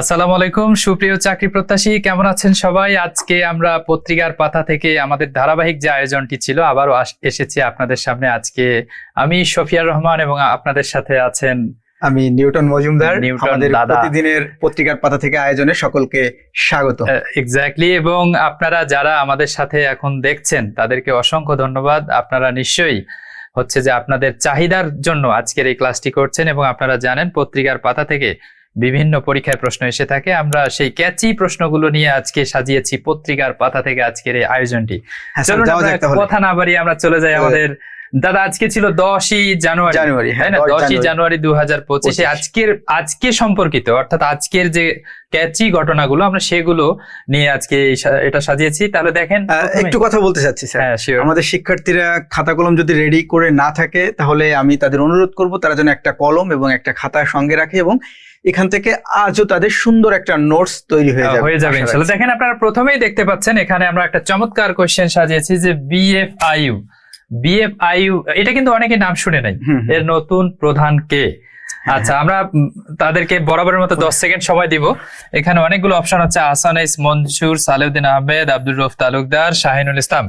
আসসালামু আলাইকুম সুপ্রিয় চাকরি প্রত্যাশী কেমন আছেন সবাই? আজকে আমরা পত্রিকার পাতা থেকে আমাদের ধারাবাহিক যে আয়োজনটি ছিল আবারও এসেছি আপনাদের সামনে আজকে। আমি শফিয়ার রহমান এবং আপনাদের সাথে আছেন আমি নিউটন মজুমদার আমাদের। প্রতিদিনের পত্রিকার পাতা থেকে আয়োজনে সকলকে স্বাগত। এক্স্যাক্টলি এবং আপনারা যারা আমাদের সাথে এখন দেখছেন তাদেরকে অসংখ্য ধন্যবাদ। আপনারা নিশ্চয়ই হচ্ছে যে আপনাদের চাহিদার জন্য আজকের এই ক্লাসটি করছেন এবং আপনারা জানেন পত্রিকার পাতা থেকে বিভিন্ন পরীক্ষায় প্রশ্ন এসে থাকে। আমরা সেই ক্যাচি প্রশ্নগুলো নিয়ে আজকে সাজিয়েছি পত্রিকার পাতা থেকে আজকের এই আয়োজনটি। হ্যাঁ। কথা না বাড়িয়ে আমরা চলে যাই আমাদের দাদা আজকে ছিল দশই জানুয়ারি। জানুয়ারি তাই হ্যাঁ না দশই জানুয়ারি। দু হাজার পঁচিশে আজকের আজকে সম্পর্কিত অর্থাৎ আজকের যে ক্যাচি ঘটনাগুলো আমরা সেগুলো নিয়ে আজকে এটা সাজিয়েছি। তাহলে দেখেন একটু কথা বলতে চাচ্ছি স্যার। হ্যাঁ আমাদের শিক্ষার্থীরা খাতা কলম যদি রেডি করে না থাকে তাহলে আমি তাদের অনুরোধ করব তারা যেন একটা কলম এবং একটা খাতা সঙ্গে রাখে এবং এখান থেকে আজও তাদের সুন্দর একটা নোটস তৈরি হয়ে যাবে হয়ে যাবে রাখছি। দেখেন আপনারা প্রথমেই দেখতে পাচ্ছেন এখানে আমরা একটা চমৎকার কোশ্চেন সাজিয়েছি যে বিএফআইইউ বিএফআইইউ এটা কিন্তু অনেকে নাম শুনে নাই। এর নতুন প্রধান কে? আচ্ছা আমরা তাদেরকে বরাবরের মতো দশ সেকেন্ড সময় দিব। এখানে অনেকগুলো অপশন হচ্ছে আসান ইস মনসুর সালেউদ্দিন আহমেদ আব্দুর রফ তালুকদার শাহিনুল ইসলাম।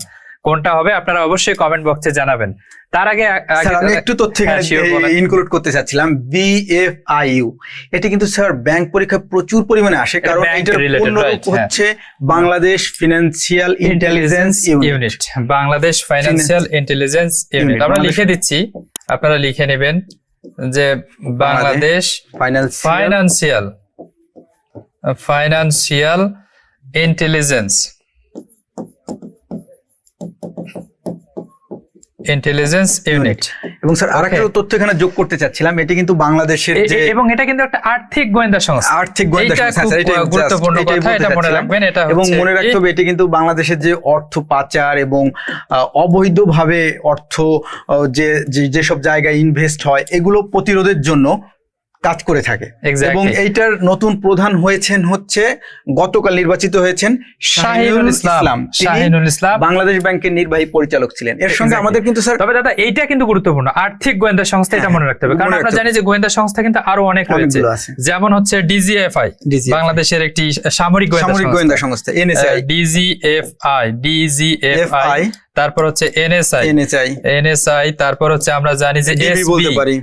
কোনটা হবে আপনারা অবশ্যই কমেন্ট বক্সে জানাবেন। তার আগে আমি একটু তথ্য হ্যাঁ। ইনক্লুড করতে চাচ্ছিলাম। বিএফআইইউ এটি কিন্তু স্যার ব্যাংক পরীক্ষা প্রচুর পরিমাণে আসে কারণ এটার related, পূর্ণ right, হ্যাঁ। হচ্ছে Bangladesh financial intelligence unit Bangladesh financial intelligence unit আমরা লিখে দিচ্ছি। আপনারা লিখে নেবেন যে Bangladesh financial financial intelligence intelligence unit এবং স্যার আরেকটা. তথ্য এখানে যোগ করতে চাচ্ছিলাম। এটি কিন্তু বাংলাদেশের যে এবং এটা কিন্তু একটা আর্থিক গোয়েন্দা সংস্থা। আর্থিক গোয়েন্দা সংস্থা, এটা গুরুত্বপূর্ণ কথা এটা মনে রাখবেন এটা এবং মনে রাখতে হবে এটি কিন্তু বাংলাদেশের যে অর্থ পাচার এবং অবৈধভাবে অর্থ যে যে- যেসব জায়গায় ইনভেস্ট হয় এগুলো প্রতিরোধের জন্য কাজ করে থাকে। এবং এইটার নতুন প্রধান হয়েছেন হচ্ছে গতকাল নির্বাচিত হয়েছেন শাহিনুল ইসলাম। শাহিনুল ইসলাম। বাংলাদেশ ব্যাংকের নির্বাহী পরিচালক ছিলেন। এর সঙ্গে আমাদের কিন্তু স্যার তবে দাদা এইটা কিন্তু গুরুত্বপূর্ণ। আর্থিক গোয়েন্দা সংস্থা এটা হ্যাঁ, মনে রাখতে হবে। কারণ আমরা জানি যে গোয়েন্দা সংস্থা কিন্তু আরও অনেক রয়েছে। যেমন হচ্ছে ডিজিএফআই বাংলাদেশের একটি সামরিক গোয়েন্দা সংস্থা। এনএসআই। ডিজিএফআই ডিজিএফআই তারপর হচ্ছে এনএসআই। এনএসআই। এনএসআই তারপর হচ্ছে আমরা জানি যে ডিবি বলতে পারি।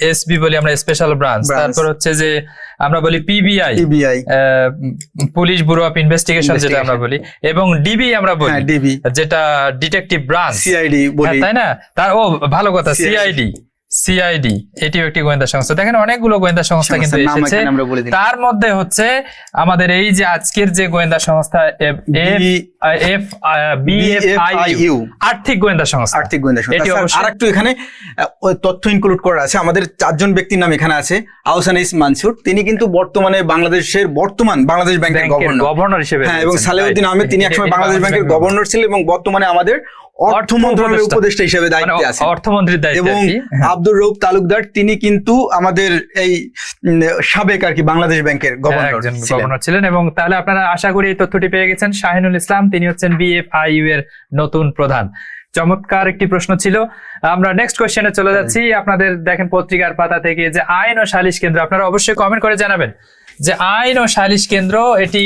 এসবি বলি আমরা স্পেশাল ব্রাঞ্চ তারপর হচ্ছে যে আমরা বলি PBI PBI police bureau of investigation যেটা আমরা বলি। এবং ডিবি আমরা বলি। হ্যাঁ ডিবি যেটা ডিটেকটিভ ব্রাঞ্চ সিআইডি হ্যাঁ, বলি। তাই না? তার ও ভালো কথা। সিআইডি সিআইডি এটিও একটি গোয়েন্দা সংস্থা। দেখেন অনেকগুলো গোয়েন্দা সংস্থা কিন্তু এসেছে। তার মধ্যে হচ্ছে আমাদের এই যে আজকের যে গোয়েন্দা সংস্থা এফ এফ বিএফআইইউ আর্থিক গোয়েন্দা সংস্থা। আর্থিক গোয়েন্দা সংস্থা। অবশ্যই- আর একটু এখানে তথ্য ইনক্লুড করা আছে। আমাদের চারজন ব্যক্তির নাম এখানে আছে আহসান ইস মানসুর। তিনি কিন্তু বর্তমানে বাংলাদেশের বর্তমান বাংলাদেশ ব্যাংকের গভর্নর। গভর্নর হিসেবে হ্যাঁ এবং সালেউদ্দিন. আহমেদ তিনি একসময় বাংলাদেশ ব্যাংকের গভর্নর ছিলেন এবং বর্তমানে আমাদের অর্থ মন্ত্রণালয়ের উপদেষ্টা। হিসেবে মানে দায়িত্বে আছেন। অর্থমন্ত্রীর দায়িত্বে এবং। হ্যাঁ। আব্দুর রৌফ তালুকদার তিনি কিন্তু আমাদের এই সাবেক আর কি বাংলাদেশ ব্যাংকের গভর্নর গভর্নর ছিলেন এবং তাহলে আপনারা আশা করি এই তথ্যটি পেয়ে গেছেন। শাহিনুল ইসলাম তিনি হচ্ছেন বিএফআইইউ এর নতুন প্রধান। চমৎকার একটি প্রশ্ন ছিল। আমরা নেক্সট কোয়েশ্চেনে চলে যাচ্ছি। আপনাদের দেখেন পত্রিকার পাতা থেকে যে আইন ও সালিশ কেন্দ্র আপনারা অবশ্যই কমেন্ট করে জানাবেন যে আইন ও সালিশ কেন্দ্র এটি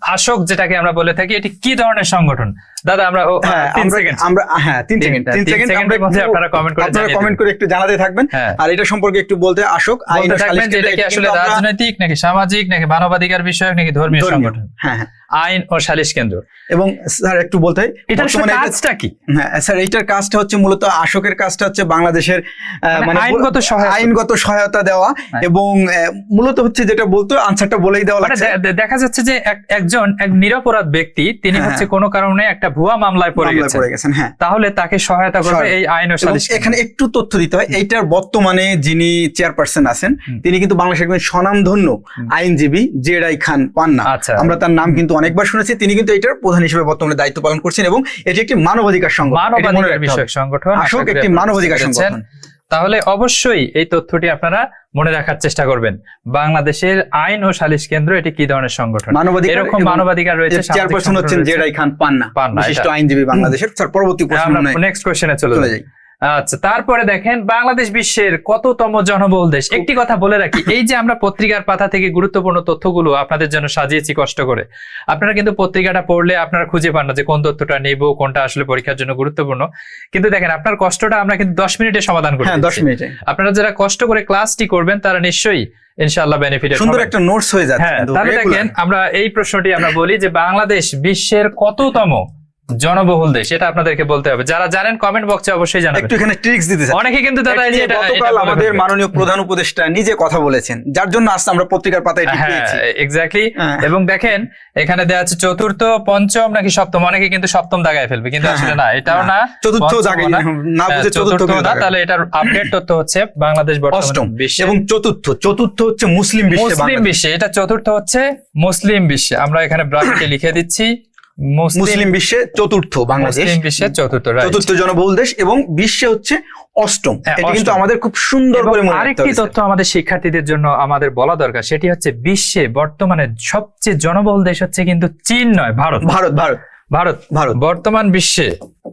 আসক যেটাকে আমরা বলে থাকি এটি কি ধরনের সংগঠন? দাদা আমরা হ্যাঁ আমরা হ্যাঁ তিন সেকেন্ড তিন সেকেন্ড আপনারা comment করে আপনারা কমেন্ট করে একটু জানাতে থাকবেন। হ্যাঁ। আর এটা সম্পর্কে একটু বলতে আসুক আইন থাকবেন এটা কি আসলে রাজনৈতিক নাকি সামাজিক নাকি মানবাধিকার বিষয়ক নাকি ধর্মীয়। সংগঠন? হ্যাঁ হ্যাঁ। আইন ও সালিশ কেন্দ্র। এবং স্যার একটু বলতে এটার এটা- কাজটা কি? হ্যাঁ স্যার এইটার কাজটা হচ্ছে মূলত আশোকের কাজটা হচ্ছে বাংলাদেশের আহ, মানে আইনগত সহায়তা। আইনগত সহায়তা দেওয়া। এবং মূলত হচ্ছে যেটা বলতো আনসারটা বলেই দেওয়া মানে লাগছে। দেখা যাচ্ছে যে এক- একজন এক নিরপরাধ ব্যক্তি তিনি হ্যাঁ, হচ্ছে কোনো কারণে একটা ভুয়া মামলায় পড়ে গেছেন। হ্যাঁ। তাহলে তাকে সহায়তা করবে এই আইন সালিশ এখানে একটু তথ্য দিতে হয় এইটার বর্তমানে যিনি চেয়ারপারসন আছেন তিনি কিন্তু বাংলাদেশের একজন স্বনামধন্য। আইনজীবী জেরাই খান পান্না। আচ্ছা। আমরা তার নাম কিন্তু অনেকবার শুনেছি তিনি কিন্তু এটার প্রধান হিসেবে বর্তমানে দায়িত্ব পালন করছেন এবং এটি একটি মানবাধিকার সংগঠন। মানবাধিকার বিষয়ক সংগঠন আসক একটি মানবাধিকার সংগঠন। তাহলে অবশ্যই এই তথ্যটি আপনারা মনে রাখার চেষ্টা করবেন। বাংলাদেশের আইন ও সালিশ কেন্দ্র এটি কি ধরনের সংগঠন? এরকম মানবাধিকার রয়েছে চেয়ারপারসন হচ্ছেন। জেরাই খান পান্না পান্না, বিশিষ্ট আইনজীবী বাংলাদেশের। স্যার পরবর্তী প্রশ্ন নেক্সট কোশ্চেনে চলে যাই। আচ্ছা তারপরে দেখেন বাংলাদেশ বিশ্বের কততম জনবহুল দেশ। একটি কথা বলে রাখি এই যে আমরা পত্রিকার পাতা থেকে গুরুত্বপূর্ণ তথ্যগুলো আপনাদের জন্য সাজিয়েছি কষ্ট করে আপনারা কিন্তু পত্রিকাটা পড়লে আপনারা খুঁজে পান না যে কোন তথ্যটা নেব কোনটা আসলে পরীক্ষার জন্য গুরুত্বপূর্ণ। কিন্তু দেখেন আপনার কষ্টটা আমরা কিন্তু দশ মিনিটে সমাধান করে হ্যাঁ দশ। মিনিটে। আপনারা যারা কষ্ট করে ক্লাসটি করবেন তারা নিশ্চয়ই ইনশাআল্লাহ বেনিফিট সুন্দর একটা নোটস হয়ে যাচ্ছে হ্যাঁ তাহলে দেখেন আমরা এই প্রশ্নটি আমরা বলি যে বাংলাদেশ বিশ্বের কততম জনবহুল দেশ এটা আপনাদেরকে বলতে হবে। যারা জানেন কমেন্ট বক্সে অবশ্যই জানাবেন। একটু এখানে ট্রিক্স দিতে চাই। অনেকে কিন্তু দাদা এই যে গতকাল আমাদের। মাননীয় প্রধান উপদেষ্টা নিজে কথা বলেছেন যার জন্য আজকে আমরা পত্রিকার পাতায় এটি হ্যাঁ পেয়েছি এক্স্যাক্টলি হ্যাঁ। এবং দেখেন এখানে দেওয়া আছে চতুর্থ পঞ্চম নাকি সপ্তম? অনেকে কিন্তু সপ্তম দাগায় ফেলবে কিন্তু হ্যাঁ, আসলে হ্যাঁ। না এটাও না চতুর্থ পঞ্চমও জায়গায় না। হ্যাঁ, বুঝে চতুর্থ চতুর্থ না তাহলে এটার আপডেট তথ্য হচ্ছে বাংলাদেশ অষ্টম। এবং চতুর্থ চতুর্থ হচ্ছে মুসলিম বিশ্বে মুসলিম বিশ্বে এটা চতুর্থ হচ্ছে মুসলিম বিশ্বে। আমরা এখানে ব্রাকেটে লিখে দিচ্ছি মুসলিম বিশ্বে চতুর্থ বাংলাদেশ। বিশ্বে চতুর্থ চতুর্থ জনবহুল দেশ এবং বিশ্বে হচ্ছে অষ্টম। হ্যাঁ, এটা কিন্তু আমাদের খুব সুন্দর করে মনে আরেকটি তথ্য আমাদের শিক্ষার্থীদের জন্য আমাদের বলা দরকার সেটি হচ্ছে বিশ্বে বর্তমানে সবচেয়ে জনবহুল দেশ হচ্ছে কিন্তু চীন নয় ভারত। ভারত ভারত। ভারত। ভারত। বর্তমান বিশ্বে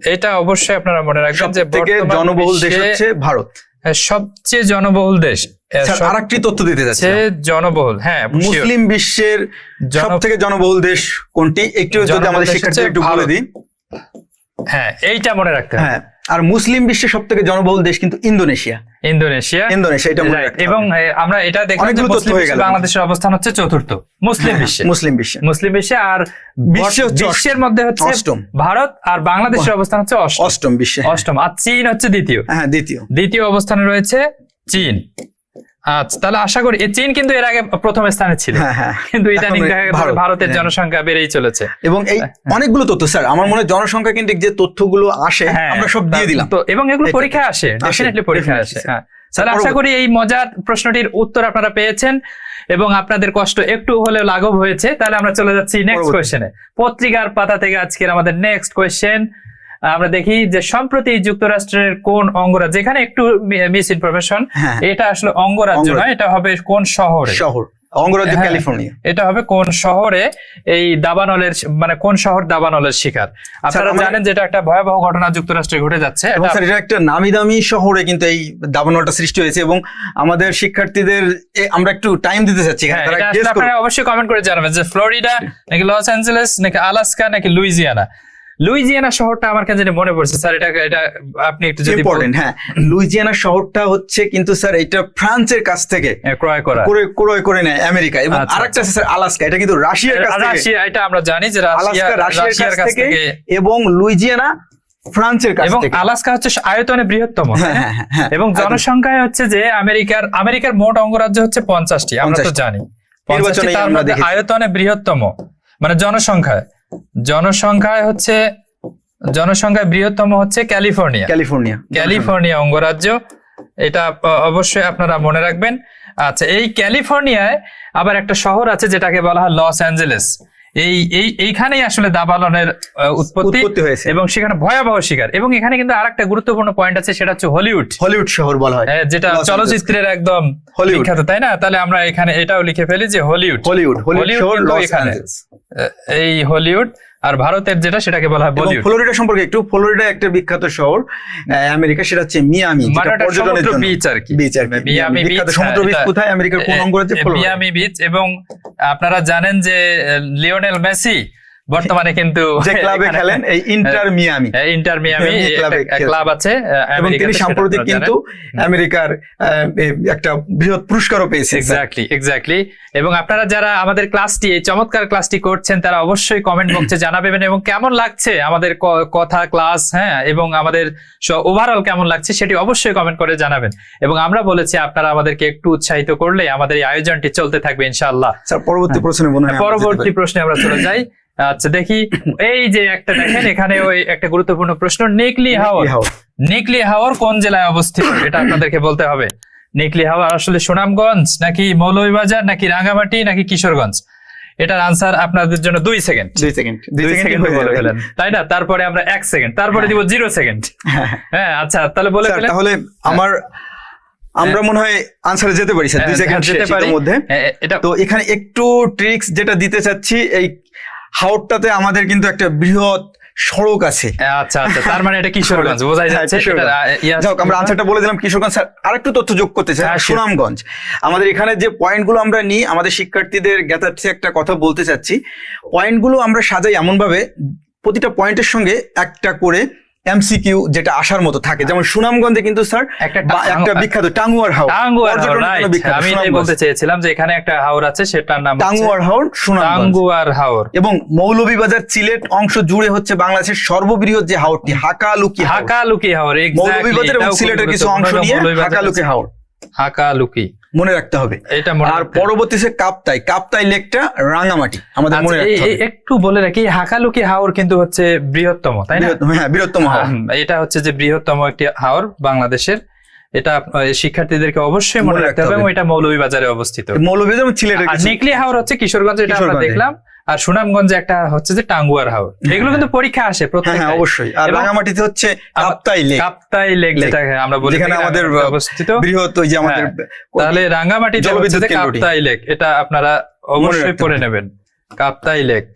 এটা অবশ্যই আপনারা মনে রাখবেন যে জনবহুল দেশ হচ্ছে ভারত। সবচেয়ে জনবহুল দেশ আরেকটি তথ্য দিতে যাচ্ছে জনবহুল হ্যাঁ মুসলিম বিশ্বের সব থেকে জনবহুল দেশ কোনটি? একটু যদি আমাদের শিক্ষার্থী একটু বলে দিন। হ্যাঁ এইটা মনে রাখতে হবে। হ্যাঁ। আর মুসলিম বিশ্বের সব থেকে জনবহুল দেশ কিন্তু ইন্দোনেশিয়া। ইন্দোনেশিয়া? ইন্দোনেশিয়া এটা এবং আমরা এটা দেখলাম হয়ে। বাংলাদেশের অবস্থান হচ্ছে চতুর্থ মুসলিম হ্যাঁ, বিশ্বে। মুসলিম বিশ্বে। মুসলিম বিশ্বে আর বিশ্ব বিশ্বের মধ্যে হচ্ছে অষ্টম। ভারত আর বাংলাদেশের অবস্থান হচ্ছে অষ্টম। অষ্টম বিশ্বে অষ্টম। আর চীন হচ্ছে দ্বিতীয়। হ্যাঁ দ্বিতীয়। দ্বিতীয় অবস্থানে রয়েছে চীন। আচ্ছা তাহলে আশা করি চীন কিন্তু এর আগে প্রথম স্থানে ছিল। হ্যাঁ হ্যাঁ। কিন্তু ইদানিং ভারতের হ্যাঁ। জনসংখ্যা বেড়েই চলেছে। এবং এই অনেকগুলো তথ্য স্যার আমার মনে হয় জনসংখ্যা কেন্দ্রিক যে তথ্যগুলো আসে আমরা সব দিয়ে দিলাম। তো এবং এগুলো পরীক্ষায় আসে ডেফিনেটলি পরীক্ষায় আসে তাহলে আশা করি এই মজার প্রশ্নটির উত্তর আপনারা পেয়েছেন এবং আপনাদের কষ্ট একটু হলেও লাঘব হয়েছে। তাহলে আমরা চলে যাচ্ছি নেক্সট। কোয়েশ্চেনে পত্রিকার পাতা থেকে আজকের আমাদের নেক্সট কোয়েশ্চেন আমরা দেখি যে সম্প্রতি যুক্তরাষ্ট্রের কোন অঙ্গরাজ্য যেখানে একটু মিস ইনফরমেশন হ্যাঁ এটা আসলে অঙ্গরাজ্য। নয় এটা হবে কোন শহরে শহর অঙ্গরাজ্য হ্যাঁ। ক্যালিফোর্নিয়া এটা হবে কোন শহরে এই দাবানলের মানে কোন শহর দাবানলের শিকার আপনারা আমাদের- জানেন যেটা একটা ভয়াবহ ঘটনা যুক্তরাষ্ট্রে ঘটে যাচ্ছে এবং এটা- স্যার এটা একটা নামি দামি শহরে কিন্তু এই দাবানলটা সৃষ্টি হয়েছে এবং আমাদের শিক্ষার্থীদের আমরা একটু টাইম দিতে চাচ্ছি। হ্যাঁ, এটা। আপনারা অবশ্যই কমেন্ট করে জানাবেন যে ফ্লোরিডা নাকি লস অ্যাঞ্জেলেস নাকি আলাস্কা নাকি লুইজিয়ানা লুইজিয়ানা শহরটা আমার কাছে মনে পড়ছে স্যার এটা এটা আপনি একটু যদি বলেন। হ্যাঁ। লুইজিয়ানা শহরটা হচ্ছে কিন্তু স্যার এটা ফ্রান্সের কাছ থেকে ক্রয় করা। করে ক্রয় করে নেয় আমেরিকা এবং আচ্ছা, আরেকটা আছে স্যার আলাস্কা। এটা কিন্তু রাশিয়ার কাছ থেকে। রাশিয়া এটা আমরা জানি যে রাশিয়া রাশিয়ার কাছ থেকে এবং লুইজিয়ানা ফ্রান্সের কাছ এবং আলাস্কা হচ্ছে আয়তনে বৃহত্তম। হ্যাঁ, হ্যাঁ, হ্যাঁ, হ্যাঁ। এবং জনসংখ্যায় হচ্ছে যে আমেরিকার আমেরিকার মোট অঙ্গরাজ্য হচ্ছে পঞ্চাশটি আমরা তো জানি। আয়তনে বৃহত্তম মানে জনসংখ্যায়। জনসংখ্যায় হচ্ছে জনসংখ্যায় বৃহত্তম হচ্ছে ক্যালিফোর্নিয়া। ক্যালিফোর্নিয়া। ক্যালিফোর্নিয়া অঙ্গরাজ্য। এটা অবশ্যই আপনারা মনে রাখবেন। আচ্ছা এই ক্যালিফোর্নিয়ায় আবার একটা শহর আছে যেটাকে বলা হয় লস অ্যাঞ্জেলেস। এই এই এইখানেই আসলে দাবালনের উৎপত্তি হয়েছে। এবং সেখানে ভয়াবহ শিকার। এবং এখানে কিন্তু আরেকটা গুরুত্বপূর্ণ পয়েন্ট আছে সেটা হচ্ছে হলিউড। হলিউড শহর বলা হয়। হ্যাঁ, যেটা চলচ্চিত্রের একদম হলিউড। বিখ্যাত তাই না? তাহলে আমরা এখানে এটাও লিখে ফেলি যে হলিউড। হলিউড হলিউড শহর এখানে। এই হলিউড। আর ভারতের যেটা সেটাকে বলা হয় বলিউড। ফ্লোরিডা সম্পর্কে একটু ফ্লোরিডা একটা বিখ্যাত শহর আমেরিকা সেটা হচ্ছে মিয়ামি পর্যটনের জন্য। বিচ আর কি। বিচ আর মিয়ামি বিচ, সমুদ্র হ্যাঁ, বিচ কোথায়? আমেরিকার কোন অঙ্গরাজ্যে মিয়ামি বিচ এবং আপনারা জানেন যে লিওনেল মেসি বর্তমানে কিন্তু যে ক্লাবে খেলেন এই ইন্টার মিয়ামি হ্যাঁ, ইন্টার মিয়ামি ক্লাবে ক্লাব আছে এবং তিনি সাম্প্রতিক কিন্তু আমেরিকার একটা বৃহৎ পুরস্কারও পেয়েছে এক্স্যাক্টলি এক্স্যাক্টলি এবং আপনারা যারা আমাদের ক্লাসটি এই চমৎকার ক্লাসটি করছেন তারা অবশ্যই কমেন্ট বক্সে জানাবেন এবং কেমন লাগছে আমাদের কথা ক্লাস হ্যাঁ এবং আমাদের ওভারঅল কেমন লাগছে সেটি অবশ্যই কমেন্ট করে জানাবেন। এবং আমরা বলেছি আপনারা আমাদেরকে একটু উৎসাহিত করলে আমাদের এই আয়োজনটি চলতে থাকবে ইনশাআল্লাহ। স্যার পরবর্তী প্রশ্নে মনে হয় পরবর্তী প্রশ্নে আমরা চলে যাই। আচ্ছা দেখি। এই যে একটা দেখেন এখানে ওই একটা গুরুত্বপূর্ণ প্রশ্ন নেকলি হাওর। কি হাওর? কোন জেলায় অবস্থিত? এটা আপনাদেরকে বলতে হবে। নেকলি হাওর আসলে সুনামগঞ্জ নাকি মৌলভীবাজার নাকি রাঙ্গামাটি নাকি কিশোরগঞ্জ? এটার আনসার আপনাদের জন্য দুই সেকেন্ড দুই সেকেন্ড দুই দুই সেকেন্ড বলে ফেলেন। তাই না? তারপরে আমরা এক সেকেন্ড তারপরে দিব জিরো সেকেন্ড হ্যাঁ আচ্ছা তাহলে বলে ফেলেন। তাহলে আমার আমরা মনে হয় আনসারে যেতে পারি স্যার। দুই হ্যাঁ, সেকেন্ড যেতে পারি। মধ্যে। হ্যাঁ, এটা তো এখানে একটু ট্রিক্স যেটা দিতে চাচ্ছি এই হাওরটাতে আমাদের কিন্তু একটা বৃহৎ সড়ক আছে। আচ্ছা আচ্ছা তার মানে এটা কিশোরগঞ্জ বোঝাই হ্যাঁ, যাচ্ছে? যাক আমরা আনসারটা বলে দিলাম কিশোরগঞ্জ। স্যার আরেকটু তথ্য যোগ করতে চাই হ্যাঁ, সুনামগঞ্জ। আমাদের এখানে যে পয়েন্টগুলো আমরা নিই আমাদের শিক্ষার্থীদের জ্ঞাতার্থে একটা কথা বলতে চাচ্ছি। পয়েন্টগুলো আমরা সাজাই এমন ভাবে প্রতিটা পয়েন্টের সঙ্গে একটা করে এমসিকিউ যেটা আসার মতো থাকে যেমন সুনামগঞ্জে কিন্তু স্যার একটা বিখ্যাত টাঙ্গুয়ার হাওর। টাঙ্গুয়ার হাওর আমি এটাই বলতে চেয়েছিলাম যে এখানে একটা হাওর আছে সেটার নাম টাঙ্গুয়ার হাওর সুনামগঞ্জ। টাঙ্গুয়ার হাওর। এবং মৌলভীবাজার সিলেট অংশ জুড়ে হচ্ছে বাংলাদেশের সর্ববৃহৎ যে হাওরটি হাকালুকি। হাকালুকি হাওর মৌলভীবাজার এবং সিলেটের কিছু অংশ নিয়ে হাকালুকি হাওর। হাকালুকি। মনে রাখতে হবে। এটা মনে আর পরবর্তীতে হবে। পরবর্তী সে কাপ্তাই কাপ্তাই লেকটা রাঙামাটি আমাদের মনে আচ্ছা, রাখতে হবে। একটু বলে রাখি হাকালুকি হাওর কিন্তু হচ্ছে বৃহত্তম তাই না? বৃহত্তম- হ্যাঁ বৃহত্তম হাওর। এটা হচ্ছে যে বৃহত্তম একটি হাওর বাংলাদেশের। এটা শিক্ষার্থীদেরকে অবশ্যই মনে রাখতে হবে। এবং এটা মৌলভীবাজারে অবস্থিত। মৌলভীবাজার আর নেকলি হাওর হচ্ছে কিশোরগঞ্জে এটা আমরা দেখলাম। আর সুনামগঞ্জে একটা হচ্ছে যে টাঙ্গুয়ার হাওর। এগুলো কিন্তু পরীক্ষা আসে হ্যাঁ প্রত্যেক হ্যাঁ অবশ্যই। আর রাঙামাটিতে হচ্ছে কাপ্তাই লেক। কাপ্তাই লেক। যেটা আমরা বলি থাকি আমাদের, অবস্থিত। বৃহৎ ওই যে আমাদের তাহলে হচ্ছে জলবিদ্যুৎ কাপ্তাই লেক। এটা আপনারা অবশ্যই পড়ে নেবেন। কাপ্তাই লেক।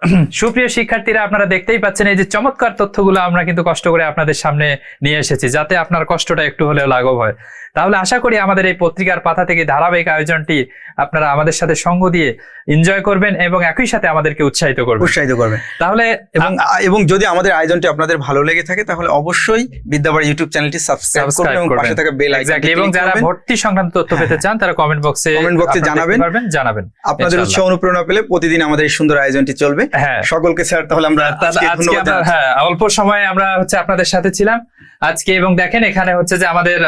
সুপ্রিয় শিক্ষার্থীরা, আপনারা দেখতেই পাচ্ছেন এই যে চমৎকার তথ্যগুলো আমরা কিন্তু কষ্ট করে আপনাদের সামনে নিয়ে এসেছি, যাতে আপনার কষ্টটা একটু হলেও লাঘব হয়। তাহলে আশা করি আমাদের এই পত্রিকার পাতা থেকে ধারাবাহিক আয়োজনটি আপনারা আমাদের সাথে সঙ্গ দিয়ে এনজয় করবেন এবং একই সাথে আমাদেরকে উৎসাহিত করবেন। উৎসাহিত করবেন। তাহলে এবং এবং যদি আমাদের আয়োজনটি আপনাদের ভালো লেগে থাকে তাহলে অবশ্যই বিদ্যাবাড়ি ইউটিউব চ্যানেলটি সাবস্ক্রাইব করবেন এবং পাশে থাকা বেল Exactly, এবং যারা ভর্তি সংক্রান্ত তথ্য পেতে হ্যাঁ। চান তারা কমেন্ট বক্সে box এ জানাবেন। জানাবেন। আপনাদের। উৎসাহ অনুপ্রেরণা পেলে প্রতিদিন আমাদের এই সুন্দর আয়োজনটি চলবে। হ্যাঁ। সকলকে স্যার তাহলে আমরা আজকে আজকে আমরা হ্যাঁ অল্প সময়ে আমরা হচ্ছে আপনাদের সাথে ছিলাম। আজকে এবং দেখেন এখানে হচ্ছে যে আমাদের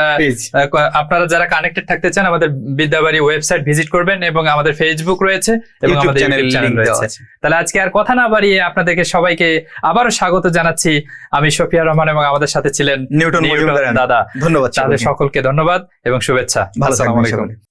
আপনারা যারা কানেক্টেড থাকতে চান আমাদের বিদ্যাবাড়ি ওয়েবসাইট ভিজিট করবেন এবং আমাদের ফেসবুক রয়েছে এবং আমাদের ইউটিউব চ্যানেল রয়েছে। তাহলে আজকে আর কথা না বাড়িয়ে আপনাদেরকে সবাইকে আবারও স্বাগত জানাচ্ছি। আমি সফিয়া রহমান এবং আমাদের সাথে ছিলেন নিউটন দাদা। ধন্যবাদ তাদের সকলকে। ধন্যবাদ এবং শুভেচ্ছা। ভালো আসসালামু থাকবেন।